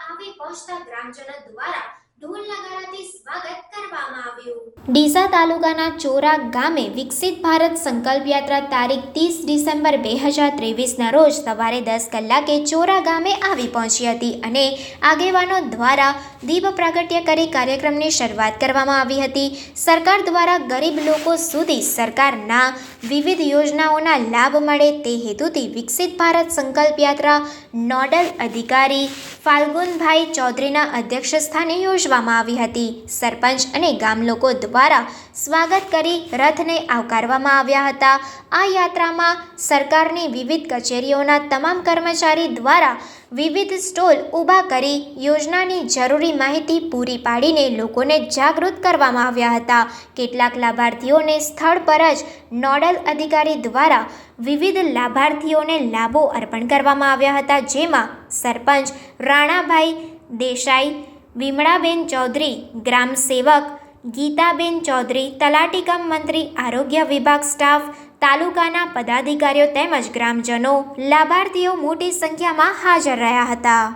પહોંચતા ગ્રામજનો દ્વારા ડીસા તાલુકાના ચોરા ગામે વિકસિત ભારત સંકલ્પ યાત્રા તારીખ ત્રીસ ડિસેમ્બર બે હજાર ત્રેવીસના રોજ સવારે દસ કલાકે ચોરા ગામે આવી પહોંચી હતી અને આગેવાનો દ્વારા દીપ પ્રાગટ્ય કરી કાર્યક્રમની શરૂઆત કરવામાં આવી હતી. સરકાર દ્વારા ગરીબ લોકો સુધી સરકારના વિવિધ યોજનાઓના લાભ મળે તે હેતુથી વિકસિત ભારત સંકલ્પ યાત્રા નોડલ અધિકારી ફાલ્ગુનભાઈ ચૌધરીના અધ્યક્ષસ્થાને યોજવામાં આવી હતી. સરપંચ અને ગામ લોકો દ્વારા સ્વાગત કરી રથને આવકારવામાં આવ્યા હતા. આ યાત્રામાં સરકારની વિવિધ કચેરીઓના તમામ કર્મચારી દ્વારા વિવિધ સ્ટોલ ઊભા કરી યોજનાની જરૂરી માહિતી પૂરી પાડીને લોકોને જાગૃત કરવામાં આવ્યા હતા. કેટલાક લાભાર્થીઓને સ્થળ પર જ નોડલ અધિકારી દ્વારા વિવિધ લાભાર્થીઓને લાભો અર્પણ કરવામાં આવ્યા હતા, જેમાં સરપંચ રાણાભાઈ દેસાઈ, વિમળાબેન ચૌધરી, ગ્રામ સેવક ગીતાબેન ચૌધરી તલાટીકમ મંત્રી, આરોગ્ય વિભાગ સ્ટાફ, તાલુકાના પદાધિકારીઓ તેમજ ગ્રામજનો લાભાર્થીઓ મોટી સંખ્યામાં હાજર રહ્યા હતા.